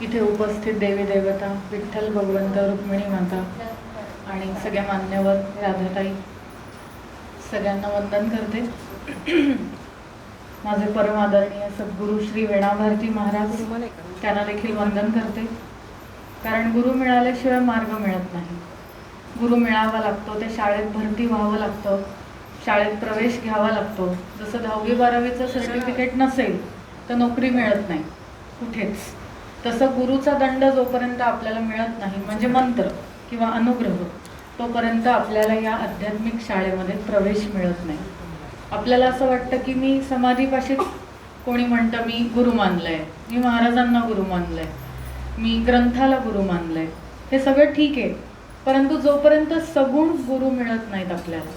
इथे उपस्थित देवी देवता विठ्ठल भगवंत रुक्मिणी माता आणि सगळ्या मान्यवर राधाताई. सगळ्यांना वंदन करते. माझे परम आदरणीय सद्गुरू श्री वेणाभारती महाराज त्यांना देखील वंदन करते. कारण गुरु मिळाल्याशिवाय मार्ग मिळत नाही. गुरु मिळावा लागतो ते शाळेत भरती व्हावं लागतं. शाळेत प्रवेश घ्यावा लागतो. जसं दहावी बारावीचं सर्टिफिकेट नसेल तर नोकरी मिळत नाही. कुठेच. तसं गुरुचा दंड जोपर्यंत आपल्याला मिळत नाही म्हणजे मंत्र किंवा अनुग्रह तोपर्यंत आपल्याला या आध्यात्मिक शाळेमध्ये प्रवेश मिळत नाही. आपल्याला असं वाटतं की मी समाधीपाशीच कोणी म्हणतं मी गुरु मानलंय मी महाराजांना गुरु मानलंय मी ग्रंथाला गुरु मानलंय हे सगळं ठीक आहे. परंतु जोपर्यंत सगुण गुरु मिळत नाहीत आपल्याला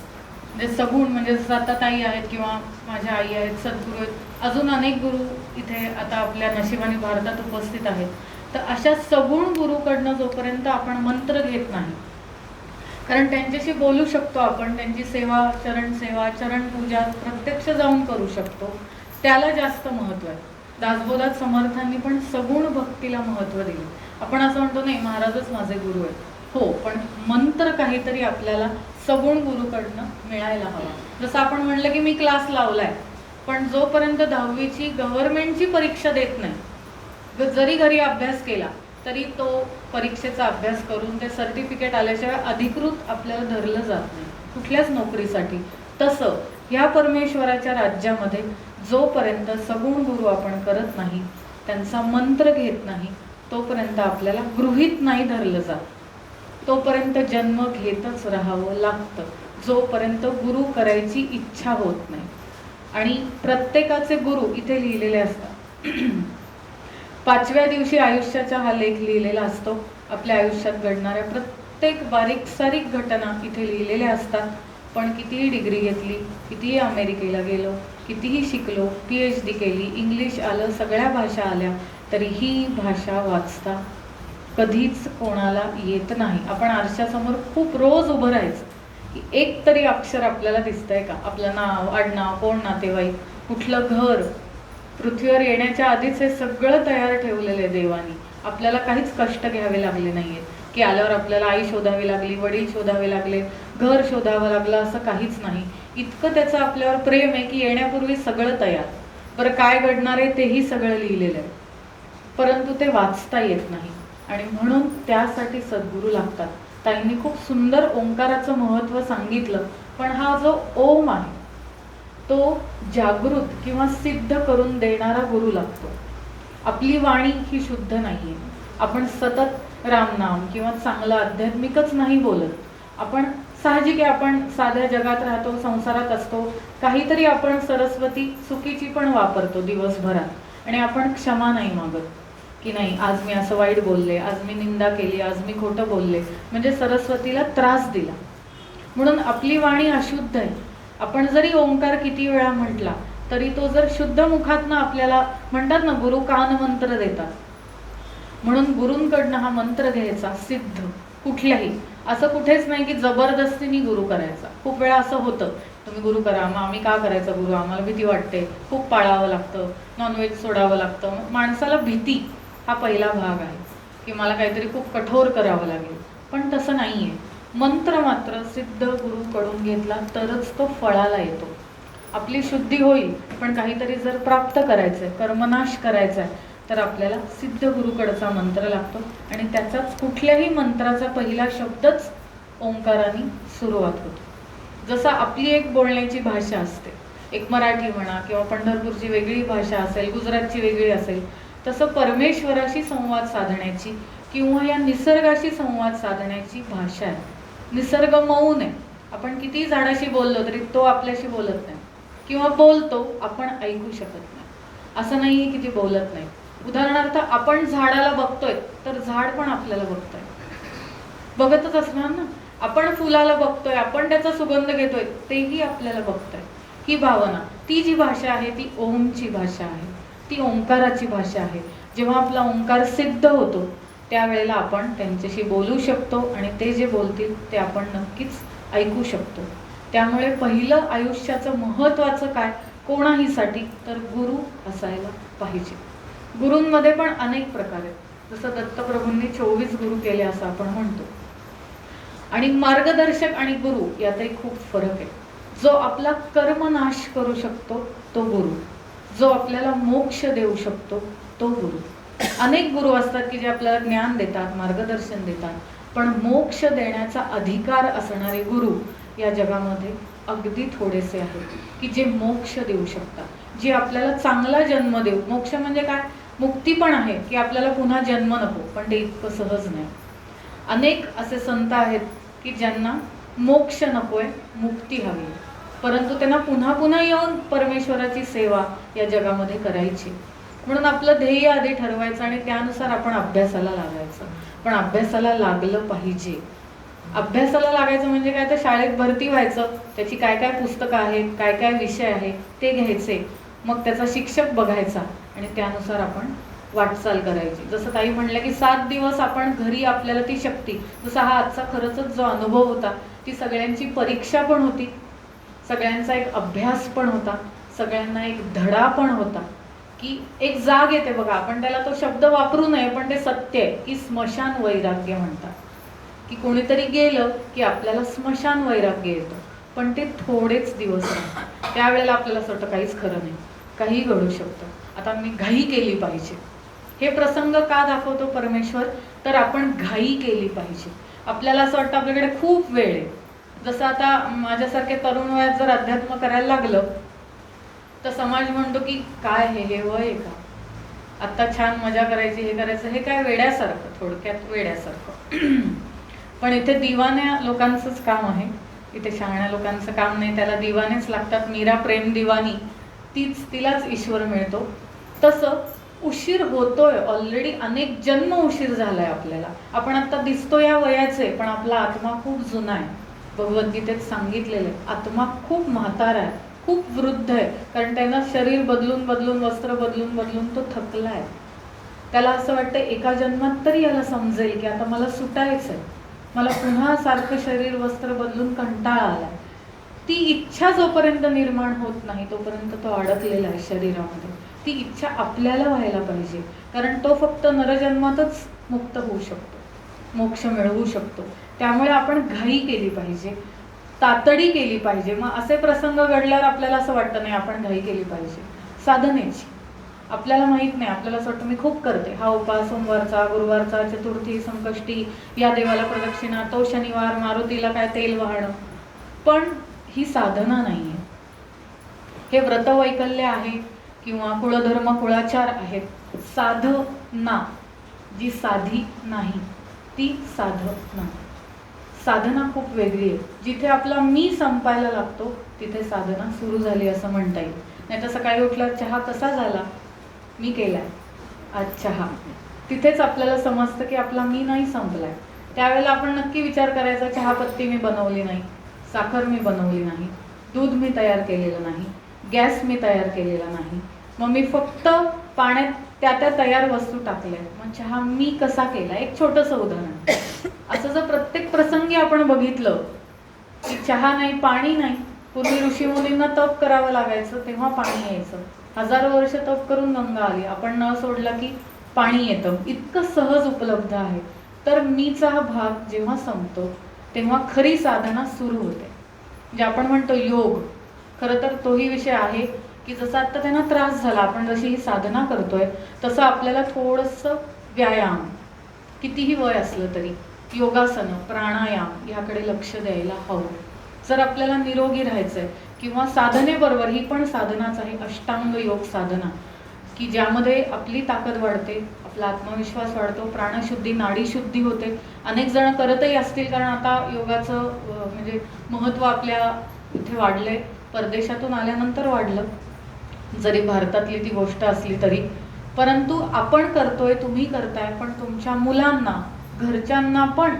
म्हणजे सगुण म्हणजे जसं ताई आहेत किंवा माझ्या आई आहेत सद्गुरू आहेत अजून अनेक गुरु इथे आता आपल्या नशिबाने भारतात उपस्थित आहेत. तर अशा सगुण गुरुकडनं जोपर्यंत आपण मंत्र घेत नाही कारण त्यांच्याशी बोलू शकतो आपण त्यांची सेवा चरण सेवा चरण पूजा प्रत्यक्ष जाऊन करू शकतो त्याला जास्त महत्त्व आहे. दासबोधात समर्थांनी पण सगुण भक्तीला महत्त्व दिले. आपण असं म्हणतो नाही महाराजच माझे गुरु आहेत. हो पण मंत्र काहीतरी आपल्याला सगुण गुरुकडनं मिळायला हवा. जसं आपण म्हणलं की मी क्लास लावलाय पण जोपर्यंत दहावीची गव्हर्नमेंटची परीक्षा देत नाही जरी घरी अभ्यास केला तरी तो परीक्षेचा अभ्यास करून ते सर्टिफिकेट आल्याशिवाय अधिकृत आपल्याला धरलं जात नाही. कुठल्याच नोकरीसाठी. तसं ह्या परमेश्वराच्या राज्यामध्ये जोपर्यंत सगुण गुरु आपण करत नाही त्यांचा मंत्र घेत नाही तोपर्यंत आपल्याला गृहीत नाही धरलं जात. तोपर्यंत जन्म घेतच राहावं लागतं. जोपर्यंत गुरु करायची इच्छा होत नाही. आणि प्रत्येकाचे गुरु इथे लिहिलेले असतात. पाचव्या दिवशी आयुष्याचा हा लेख लिहिलेला असतो. आपल्या आयुष्यात घडणाऱ्या प्रत्येक बारीक सारीक घटना इथे लिहिलेल्या असतात. पण कितीही डिग्री घेतली कितीही अमेरिकेला गेलो कितीही शिकलो पी एच डी केली इंग्लिश आलं सगळ्या भाषा आल्या तरी ही भाषा वाचता कधीच कोणाला येत नाही. आपण आरशासमोर खूप रोज उभं राहायचं. की एक तरी अक्षर आपल्याला दिसतंय का? आपलं नाव आडनाव कोण नातेवाईक कुठलं घर? पृथ्वीवर येण्याच्या आधीच हे सगळं तयार ठेवलेलं आहे देवानी. आपल्याला काहीच कष्ट घ्यावे लागले नाही आहेत की आल्यावर आपल्याला आई शोधावी लागली वडील शोधावे लागले घर शोधावं लागलं असं काहीच नाही. इतकं त्याचं आपल्यावर प्रेम आहे की येण्यापूर्वी सगळं तयार. बरं काय घडणार आहे तेही सगळं लिहिलेलं आहे. परंतु ते वाचता येत नाही. आणि म्हणून त्यासाठी सद्गुरू लागतात. ताईंनी खूप सुंदर ओंकाराचं महत्त्व सांगितलं पण हा जो ओम आहे तो जागृत किंवा सिद्ध करून देणारा गुरु लागतो. आपली वाणी ही शुद्ध नाहीये. आपण सतत रामनाम किंवा चांगलं आध्यात्मिकच नाही बोलत. आपण साहजिक आहे आपण साध्या जगात राहतो संसारात असतो काहीतरी आपण सरस्वती चुकीची पण वापरतो दिवसभरात. आणि आपण क्षमा नाही मागत. की नाही आज मी असं वाईट बोलले आज मी निंदा केली आज मी खोटं बोलले. म्हणजे सरस्वतीला त्रास दिला. म्हणून आपली वाणी अशुद्ध आहे. आपण जरी ओंकार किती वेळा म्हटला तरी तो जर शुद्ध मुखातनं आपल्याला म्हणतात ना गुरु कान मंत्र देतात. म्हणून गुरूंकडनं हा मंत्र घ्यायचा सिद्ध कुठल्याही. असं कुठेच नाही की जबरदस्तीने गुरु करायचा. खूप वेळा असं होतं. तुम्ही गुरु करा मग आम्ही का करायचं गुरु? आम्हाला भीती वाटते. खूप पाळावं लागतं नॉनव्हेज सोडावं लागतं. माणसाला भीती. हा पहिला भाग आहे की मला काहीतरी खूप कठोर करावं लागेल. पण तसं नाही आहे मंत्र मात्र सिद्ध गुरुकडून घेतला तरच तो फळाला येतो. आपली शुद्धी होईल पण काहीतरी जर प्राप्त करायचं आहे कर्मनाश करायचा आहे तर आपल्याला सिद्ध गुरुकडचा मंत्र लागतो. आणि त्याचाच कुठल्याही मंत्राचा पहिला शब्दच ओंकाराने सुरुवात होतो. जसं आपली एक बोलण्याची भाषा असते. एक मराठी म्हणा किंवा पंढरपूरची वेगळी भाषा असेल गुजरातची वेगळी असेल तसं परमेश्वराशी संवाद साधण्याची किंवा या निसर्गाशी संवाद साधण्याची भाषा आहे. निसर्ग मौन आहे. आपण किती झाडाशी बोललो तरी तो आपल्याशी बोलत नाही. किंवा बोलतो आपण ऐकू शकत नाही. असं नाही की ती बोलत नाही. उदाहरणार्थ आपण झाडाला बघतोय तर झाड पण आपल्याला बघतोय. बघतच असणार ना? आपण फुलाला बघतोय आपण त्याचा सुगंध घेतोय तेही आपल्याला बघतोय. ही भावना ती जी भाषा आहे ती ओमची भाषा आहे. ती ओंकाराची भाषा आहे. जेव्हा आपला ओंकार सिद्ध होतो त्यावेळेला आपण त्यांच्याशी बोलू शकतो आणि ते जे बोलतील ते आपण नक्कीच ऐकू शकतो. त्यामुळे पहिलं आयुष्याचं महत्त्वाचं काय? कोणाहीसाठी? तर गुरु असायला पाहिजे. गुरूंमध्ये पण अनेक प्रकार आहेत. जसं दत्तप्रभूंनी चोवीस गुरु केले असं आपण म्हणतो. आणि मार्गदर्शक आणि गुरु यातही खूप फरक आहे. जो आपला कर्मनाश करू शकतो तो गुरु. जो आपल्याला मोक्ष देऊ शकतो तो गुरु. अनेक गुरु असतात की जे आपल्याला ज्ञान देतात मार्गदर्शन देतात पण मोक्ष देण्याचा अधिकार असणारे गुरु या जगामध्ये अगदी थोडेसे आहेत की जे मोक्ष देऊ शकतात. जे आपल्याला चांगला जन्म देऊ मोक्ष म्हणजे काय? मुक्ती पण आहे की आपल्याला पुन्हा जन्म नको पण ते इतकं सहज नाही. अनेक असे संत आहेत की ज्यांना मोक्ष नकोय मुक्ती हवी आहे. परंतु त्यांना पुन्हा पुन्हा येऊन परमेश्वराची सेवा या जगामध्ये करायची. म्हणून आपलं ध्येय आधी ठरवायचं आणि त्यानुसार आपण अभ्यासाला लागायचं. पण अभ्यासाला लागलं पाहिजे. अभ्यासाला लागायचं म्हणजे काय? तर शाळेत भरती व्हायचं. त्याची काय काय पुस्तकं आहेत काय काय विषय आहे ते घ्यायचे. मग त्याचा शिक्षक बघायचा आणि त्यानुसार आपण वाटचाल करायची. जसं ताई म्हणलं की सात दिवस आपण घरी आपल्याला ती शक्ती. जसा हा आजचा खरंच जो अनुभव होता ती सगळ्यांची परीक्षा पण होती. सगळ्यांचा एक अभ्यास पण होता सगळ्यांना एक धडा पण होता की एक जाग येते बघा आपण त्याला तो शब्द वापरू नये पण ते सत्य आहे की स्मशान वैराग्य म्हणतात. की कोणीतरी गेलं की आपल्याला स्मशान वैराग्य येतं पण ते थोडेच दिवस राहतात. त्यावेळेला आपल्याला असं वाटतं काहीच खरं नाही काही घडू शकतं. आता मी घाई केली पाहिजे. हे प्रसंग का दाखवतो परमेश्वर? तर आपण घाई केली पाहिजे. आपल्याला असं वाटतं आपल्याकडे खूप वेळ आहे. जसं आता माझ्यासारख्या तरुण वयात जर अध्यात्म करायला लागलं तर समाज म्हणतो की काय हे हे वय का? आत्ता छान मजा करायची हे करायचं हे काय वेड्यासारखं थोडक्यात वेड्यासारखं. पण इथे दिवाण्या लोकांचंच काम आहे. इथे शहाण्या लोकांचं काम नाही. त्याला दिवानेच लागतात. मीरा प्रेम दिवानी तीच तिलाच ईश्वर मिळतो. तसं उशीर होतोय. ऑलरेडी अनेक जन्म उशीर झालाय आपल्याला. आपण आता दिसतो या वयाचे पण आपला आत्मा खूप जुना आहे. भगवद्गीतेत सांगितलेलं आहे. आत्मा खूप म्हातारा आहे खूप वृद्ध आहे. कारण त्यांना शरीर बदलून बदलून वस्त्र बदलून बदलून तो थकला आहे. त्याला असं वाटतं एका जन्मात तरी याला समजेल की आता मला सुटायचं आहे. मला पुन्हा सारखं शरीर वस्त्र बदलून कंटाळा आलाय. ती इच्छा जोपर्यंत निर्माण होत नाही तोपर्यंत तो अडकलेला आहे शरीरामध्ये. ती इच्छा आपल्याला व्हायला पाहिजे. कारण तो फक्त नरजन्मातच मुक्त होऊ शकतो. मोक्ष मिळवू शकतो. त्यामुळे आपण घाई केली पाहिजे तातडी केली पाहिजे. मग असे प्रसंग घडल्यावर आपल्याला असं वाटतं नाही आपण घाई केली पाहिजे. साधनेची. आपल्याला माहीत नाही. आपल्याला असं वाटतं मी खूप करते. हा उपास सोमवारचा गुरुवारचा चतुर्थी संकष्टी या देवाला प्रदक्षिणा तो शनिवार मारुतीला काय तेल वाहणं. पण ही साधना नाही आहे हे व्रतवैकल्य आहे किंवा कुळधर्म कुळाचार आहेत. साधना. जी साधी नाही ती साधना. साधना खूप वेगळी आहे. जिथे आपला मी संपायला लागतो तिथे साधना सुरू झाली असं म्हणता येईल. नाही तर सकाळी उठला चहा कसा झाला? मी केला आहे आज चहा. तिथेच आपल्याला समजतं की आपला मी नाही संपलाय. त्यावेळेला आपण नक्की विचार करायचा चहापत्ती मी बनवली नाही साखर मी बनवली नाही दूध मी तयार केलेलं नाही गॅस मी तयार केलेला नाही. मग मी फक्त पाण्यात त्या त्या तयार वस्तू टाकल्या. मग चहा मी कसा केला? एक छोटंसं उदाहरण. असं जर प्रत्येक प्रसंगी आपण बघितलं की चहा नाही पाणी नाही. पूर्वी ऋषीमुनींना तप करावं लागायचं तेव्हा पाणी यायचं. हजारो वर्ष तप करून गंगा आली. आपण न सोडला की पाणी येतं. इतकं सहज उपलब्ध आहे. तर मीचा हा भाग जेव्हा संपतो तेव्हा खरी साधना सुरू होते. जे आपण म्हणतो योग खरं तर तोही विषय आहे. की जसा आता त्यांना त्रास झाला आपण जशी ही साधना करतोय तसं आपल्याला थोडंसं व्यायाम कितीही वय असलं तरी योगासनं प्राणायाम याकडे लक्ष द्यायला हवं. जर आपल्याला निरोगी राहायचंय किंवा साधनेबरोबर ही पण साधनाच आहे अष्टांग योग साधना की ज्यामध्ये आपली ताकद वाढते आपला आत्मविश्वास वाढतो प्राणशुद्धी नाडीशुद्धी होते. अनेक जण करतही असतील कारण आता योगाचं म्हणजे महत्त्व आपल्या इथे वाढलंय. परदेशातून आल्यानंतर वाढलं. जरी भारतातली ती गोष्ट असली तरी. परंतु आपण करतोय तुम्ही करताय पण तुमच्या मुलांना घरच्यांना पण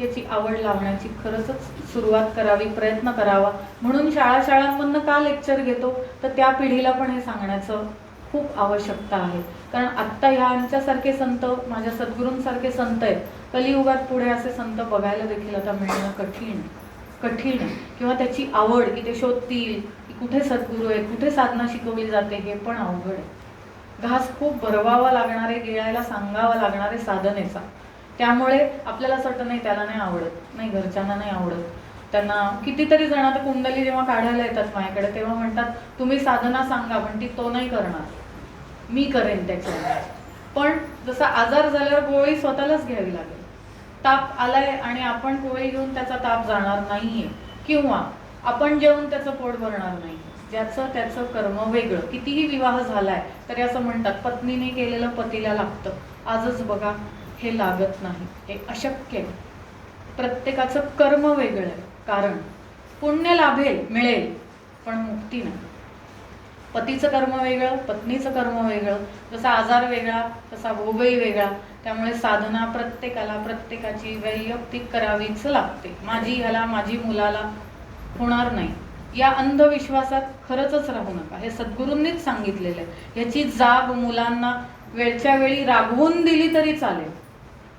याची आवड लावण्याची खरंच सुरुवात करावी प्रयत्न करावा. म्हणून शाळा शाळांमधनं का लेक्चर घेतो? तर त्या पिढीला पण हे सांगण्याचं खूप आवश्यकता आहे. कारण आत्ता ह्यांच्यासारखे संत माझ्या सद्गुरूंसारखे संत आहेत. कलियुगात पुढे असे संत बघायला देखील आता मिळणं कठीण कठीण. किंवा त्याची आवड की ते शोधतील कुठे सद्गुरू आहे कुठे साधना शिकवली जाते हे पण अवघड आहे. घास खूप भरवावा लागणारे गिळायला सांगावा लागणारे साधनेचा त्यामुळे आपल्याला असं वाटतं नाही त्याला नाही आवडत नाही घरच्यांना नाही आवडत. त्यांना कितीतरी जण आता कुंडली जेव्हा काढायला येतात माझ्याकडे तेव्हा म्हणतात तुम्ही साधना सांगा पण ती तो नाही करणार. मी करेन त्याच्या पण जसा आजार झाल्यावर गोळी स्वतःलाच घ्यावी लागेल. ताप आलाय आणि आपण गोळी घेऊन त्याचा ताप जाणार नाहीये. किंवा आपण जेवण त्याचं पोट भरणार नाही. ज्याचं त्याचं कर्म वेगळं. कितीही विवाह झालाय तरी असं म्हणतात पत्नीने केलेलं पतीला लागतं. आजच बघा हे लागत नाही. हे अशक्य आहे. प्रत्येकाचं कर्म वेगळं आहे. कारण पुण्य लाभेल मिळेल पण मुक्ती नाही. पतीचं कर्म वेगळं पत्नीचं कर्म वेगळं. जसा आजार वेगळा तसा भोगही वेगळा. त्यामुळे साधना प्रत्येकाला प्रत्येकाची वैयक्तिक करावीच लागते. माझी ह्याला माझी मुलाला होणार नाही. या अंधविश्वासात खरंच राहू नका. हे सद्गुरूंनीच सांगितलेलं आहे. ह्याची जाग मुलांना वेळच्या वेळी रागवून दिली तरी चालेल.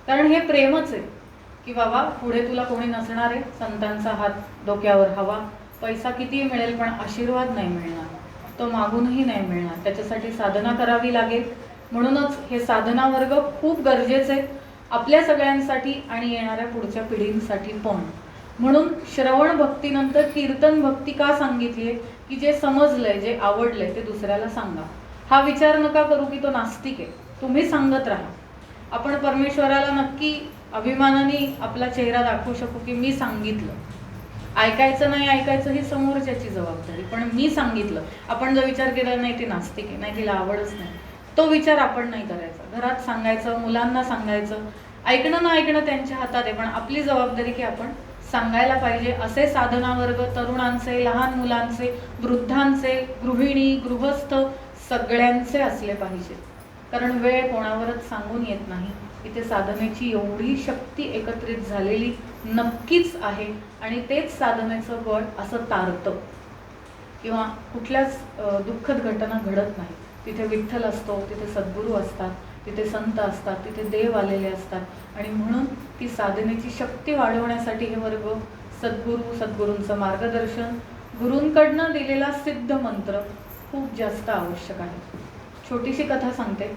कारण हे प्रेमच आहे. की बाबा पुढे तुला कोणी नसणार आहे. संतांचा हात डोक्यावर हवा. पैसा कितीही मिळेल पण आशीर्वाद नाही मिळणार. तो मागूनही नाही मिळणार. त्याच्यासाठी साधना करावी लागेल. म्हणूनच हे साधना वर्ग खूप गरजेचे आहेत आपल्या सगळ्यांसाठी आणि येणाऱ्या पुढच्या पिढींसाठी पण. म्हणून श्रवण भक्तीनंतर कीर्तन भक्ती का सांगितली की जे समजलंय जे आवडलंय ते दुसऱ्याला सांगा. हा विचार नका करू की तो नास्तिक आहे. तुम्ही सांगत राहा. आपण परमेश्वराला नक्की अभिमानाने आपला चेहरा दाखवू शकू की मी सांगितलं. ऐकायचं नाही ऐकायचं ही समोरच्याची जबाबदारी. पण मी सांगितलं. आपण जो विचार केला नाही ते नास्तिक आहे. नाही तिला आवडच नाही. तो विचार आपण नाही करायचा. घरात सांगायचं मुलांना सांगायचं. ऐकणं ना ऐकणं त्यांच्या हातात आहे. पण आपली जबाबदारी की आपण सांगायला पाहिजे. असे साधनावर्ग तरुणांचे लहान मुलांचे वृद्धांचे गृहिणी गृहस्थ सगळ्यांचे असले पाहिजे. कारण वेळ कोणावरच सांगून येत नाही. इथे साधनेची एवढी शक्ती एकत्रित झालेली नक्कीच आहे आणि तेच साधनेचं बळ असं तारतं. किंवा कुठल्याच दुःखद घटना घडत नाही. तिथे विठ्ठल असतो तिथे सद्गुरू असतात. तिथे संत असतात तिथे देव आलेले असतात. आणि म्हणून ती साधनेची शक्ती वाढवण्यासाठी हे वर्ग सद्गुरू सद्गुरूंचं मार्गदर्शन गुरूंकडनं दिलेला सिद्ध मंत्र खूप जास्त आवश्यक आहे. छोटीशी कथा सांगते.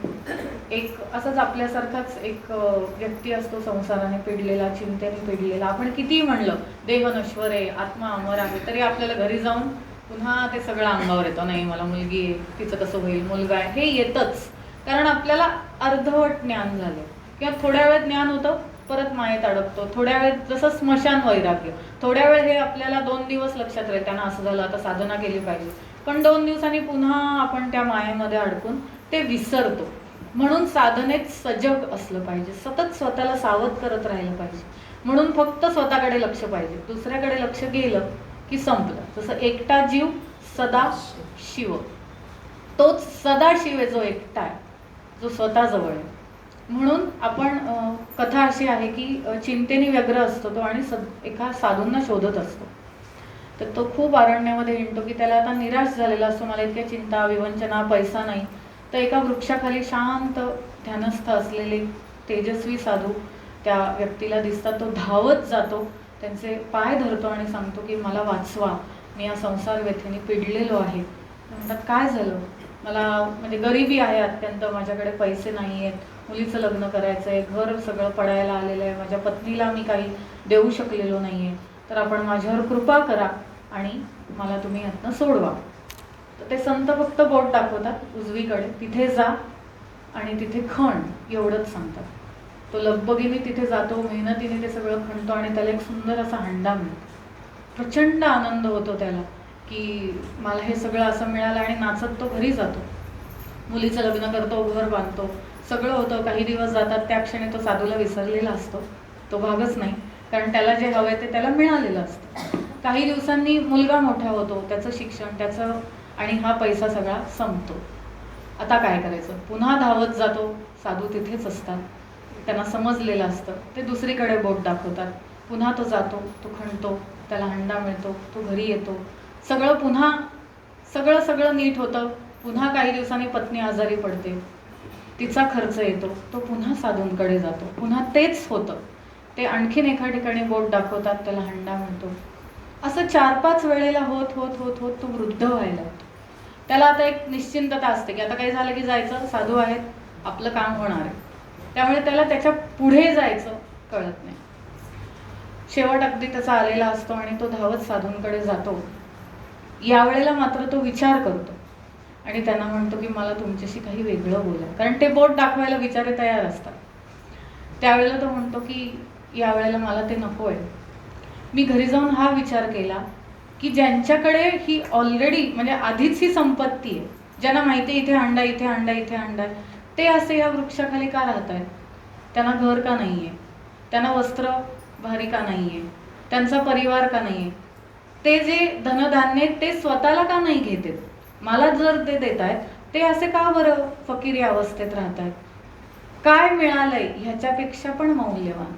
एक असाच आपल्यासारखाच एक व्यक्ती असतो संसाराने पिडलेला चिंतेने पिडलेला. आपण कितीही म्हणलं देव नश्वर आहे आत्मा अमर आहे तरी आपल्याला घरी जाऊन पुन्हा ते सगळं अंगावर येतं. नाही मला मुलगी आहे तिचं कसं होईल? मुलगा आहे. हे येतच. कारण आपल्याला अर्धवट ज्ञान झालं. किंवा थोड्या वेळ ज्ञान होतं परत मायेत अडकतो. थोड्या वेळ जसं स्मशान वैराग्य. थोड्या वेळ हे आपल्याला दोन दिवस लक्षात राहील त्यांना असं झालं आता साधना केली पाहिजे. पण दोन दिवसांनी पुन्हा आपण त्या मायेमध्ये अडकून ते विसरतो. म्हणून साधनेत सजग असलं पाहिजे. सतत स्वतःला सावध करत राहिलं पाहिजे. म्हणून फक्त स्वतःकडे लक्ष पाहिजे. दुसऱ्याकडे लक्ष गेलं की संपलं. जसं एकटा जीव सदा शिव. तोच सदा शिव आहे जो एकटा आहे. जो स्वतःजवळ आहे. म्हणून आपण कथा अशी आहे की चिंतेने व्यग्र असतो तो आणि सद एका साधूंना शोधत असतो. तर तो खूप अरण्यामध्ये हिंडतो की त्याला आता निराश झालेला असतो मला इतक्या चिंता विवंचना पैसा नाही. तर एका वृक्षाखाली शांत ध्यानस्थ असलेले तेजस्वी साधू त्या व्यक्तीला दिसतात. तो धावत जातो त्यांचे पाय धरतो आणि सांगतो की मला वाचवा मी या संसार व्यथेने पिडलेलो आहे. म्हणतात काय झालं? मला म्हणजे गरिबी आहे अत्यंत माझ्याकडे पैसे नाही आहेत मुलीचं लग्न करायचं आहे घर सगळं पडायला आलेलं आहे माझ्या पत्नीला मी काही देऊ शकलेलो नाही आहे तर आपण माझ्यावर कृपा करा आणि मला तुम्ही यातनं सोडवा. तर ते संत फक्त बोट दाखवतात उजवीकडे. तिथे जा आणि तिथे खण एवढंच सांगतात. तो लगबगीने तिथे जातो मेहनतीने ते सगळं खणतो आणि त्याला एक सुंदर असा हंडा मिळतो. प्रचंड आनंद होतो त्याला. की मला हे सगळं असं मिळालं आणि नाचत तो घरी जातो. मुलीचं लग्न करतो घर बांधतो. सगळं होतं. काही दिवस जातात. त्या क्षणी तो साधूला विसरलेला असतो. तो भागच नाही. कारण त्याला जे हवंय ते त्याला मिळालेलं असतं. काही दिवसांनी मुलगा मोठा होतो. त्याचं शिक्षण त्याचं आणि हा पैसा सगळा संपतो. आता काय करायचं? पुन्हा धावत जातो. साधू तिथेच असतात. त्यांना समजलेलं असतं. ते दुसरीकडे बोट दाखवतात. पुन्हा तो जातो. तो खणतो. त्याला हंडा मिळतो. तो घरी येतो. सगळं पुन्हा सगळं सगळं नीट होतं. पुन्हा काही दिवसांनी पत्नी आजारी पडते. तिचा खर्च येतो. तो पुन्हा साधूंकडे जातो. पुन्हा तेच होतं. ते आणखीन एका ठिकाणी बोट दाखवतात त्याला हंडा म्हणतो. असं चार पाच वेळेला होत होत होत होत तो वृद्ध व्हायला होतो त्याला आता एक निश्चिंतता असते की आता काही झालं की जायचं. साधू आहेत. आपलं काम होणार आहे. त्यामुळे त्याला त्याच्या पुढे जायचं कळत नाही. शेवट अगदी त्याचा आलेला असतो आणि तो धावत साधूंकडे जातो. यावेळेला मात्र तो विचार करतो. आणि त्यांना म्हणतो की मला तुमच्याशी काही वेगळं बोला. कारण ते बोट दाखवायला विचारे तयार असतात. त्यावेळेला तो म्हणतो की यावेळेला मला ते नको आहे. मी घरी जाऊन हा विचार केला की ज्यांच्याकडे ही ऑलरेडी म्हणजे आधीच ही संपत्ती आहे ज्यांना माहिती आहे इथे अंडा इथे अंडा इथे अंडा ते असे या वृक्षाखाली का राहत आहेत त्यांना घर का नाही आहे त्यांना वस्त्र भारी का नाही आहे त्यांचा परिवार का नाही आहे ते जे धनधान्य आहेत, ते स्वतःला का नाही घेत मला जर ते देत आहेत ते असे का बरं फकिरी अवस्थेत राहत आहेत काय मिळालंय ह्याच्यापेक्षा पण मौल्यवान?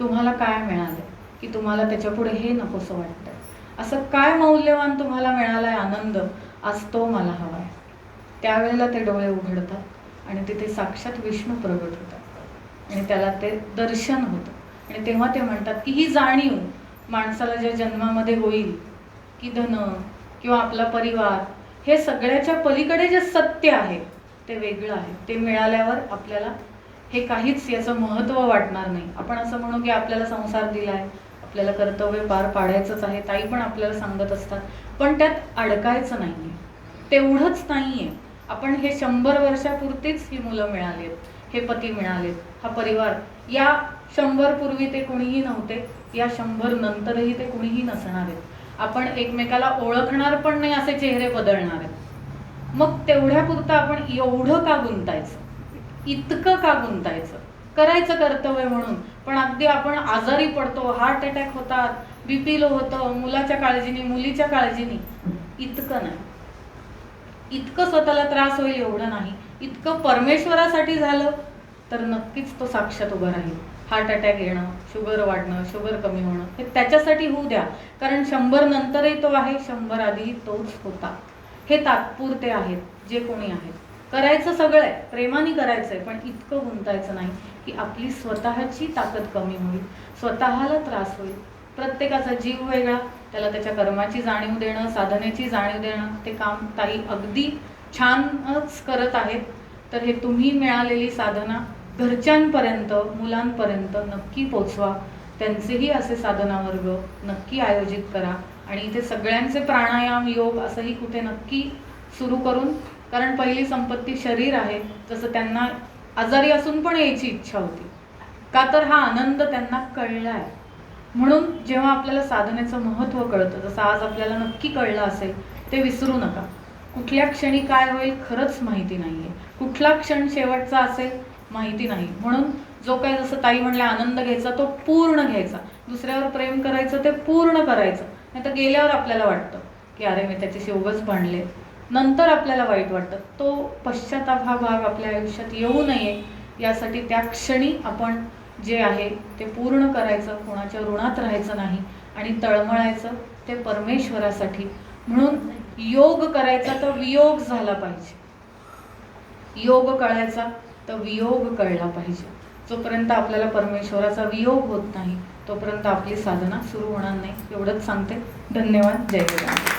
तुम्हाला काय मिळालंय की तुम्हाला त्याच्यापुढे हे नकोसं वाटतंय? असं काय मौल्यवान तुम्हाला मिळालाय आनंद? आज तो मला हवाय. त्यावेळेला ते डोळे उघडतात आणि तिथे साक्षात विष्णू प्रगट होतात. आणि त्याला ते दर्शन होतं. आणि तेव्हा ते म्हणतात की ही जाणीव माणसाला ज्या जन्मामध्ये होईल की धन किंवा आपला परिवार हे सगळ्याच्या पलीकडे जे सत्य आहे ते वेगळं आहे. ते मिळाल्यावर आपल्याला हे काहीच याचं महत्त्व वाटणार नाही. आपण असं म्हणू की आपल्याला संसार दिलाय आपल्याला कर्तव्य पार पाडायचंच आहे ताई पण आपल्याला सांगत असतात. पण त्यात अडकायचं नाहीये. तेवढंच नाहीये. आपण हे शंभर वर्षापुरतीच ही मुलं मिळालेत हे पती मिळालेत हा परिवार. या शंभर पूर्वी ते कोणीही नव्हते. या शंभर नंतरही ते कुणीही नसणार आहेत. आपण एकमेकाला ओळखणार पण नाही असे चेहरे बदलणार आहेत. मग तेवढ्या पुरतं आपण एवढं का गुंतायचं? इतकं का गुंतायचं? करायचं कर्तव्य म्हणून. पण अगदी आपण आजारी पडतो हार्ट अटॅक होतात बीपी लो होतं मुलाच्या काळजीने मुलीच्या काळजीने. इतकं नाही. इतकं स्वतःला त्रास होईल एवढं नाही. इतकं परमेश्वरासाठी झालं तर नक्कीच तो साक्षात उभा राहील. हार्ट अटॅक येणं शुगर वाढणं शुगर कमी होणं हे त्याच्यासाठी होऊ द्या. कारण शंभर नंतरही तो आहे शंभर आधी तोच होता. हे तात्पुरते आहेत जे कोणी आहेत. करायचं सगळं आहे प्रेमाने करायचं आहे पण इतकं गुंतायचं नाही की आपली स्वतःची ताकद कमी होईल स्वतःला त्रास होईल. प्रत्येकाचा जीव वेगळा त्याला त्याच्या कर्माची जाणीव देणं साधनेची जाणीव देणं ते काम ताई अगदी छानच करत आहेत. तर हे तुम्ही मिळालेली साधना घरच्यांपर्यंत मुलांपर्यंत नक्की पोचवा. त्यांचेही असे साधना वर्ग नक्की आयोजित करा. आणि इथे सगळ्यांचे प्राणायाम योग असंही कुठे नक्की सुरू करून कारण पहिली संपत्ती शरीर आहे जसं त्यांना आजारी असून पण यायची इच्छा होती. का तर हा आनंद त्यांना कळला आहे म्हणून जेव्हा आपल्याला साधनेचं महत्त्व कळतं जसं आज आपल्याला नक्की कळलं असेल ते विसरू नका. कुठल्या क्षणी काय होईल खरंच माहिती नाहीये. कुठला क्षण शेवटचा असेल माहिती नाही. म्हणून जो काय जसं ताई म्हणल्या आनंद घ्यायचा तो पूर्ण घ्यायचा. दुसऱ्यावर प्रेम करायचं ते पूर्ण करायचं. नाही तर गेल्यावर आपल्याला वाटतं की अरे मी त्याच्याशी उगच भांडले. नंतर आपल्याला वाईट वाटतं. तो पश्चाताप हा भाग आपल्या आयुष्यात येऊ नये. यासाठी त्या क्षणी आपण जे आहे ते पूर्ण करायचं कोणाच्या ऋणात राहायचं नाही आणि तळमळायचं ते परमेश्वरासाठी. म्हणून योग करायचा तर वियोग झाला पाहिजे. योग कळायचा तर वियोग कळला पाहिजे. जोपर्यंत आपल्याला परमेश्वराचा वियोग होत नाही तोपर्यंत आपली साधना सुरू होणार नाही. एवढंच सांगते. धन्यवाद. जय जगन्नाथ.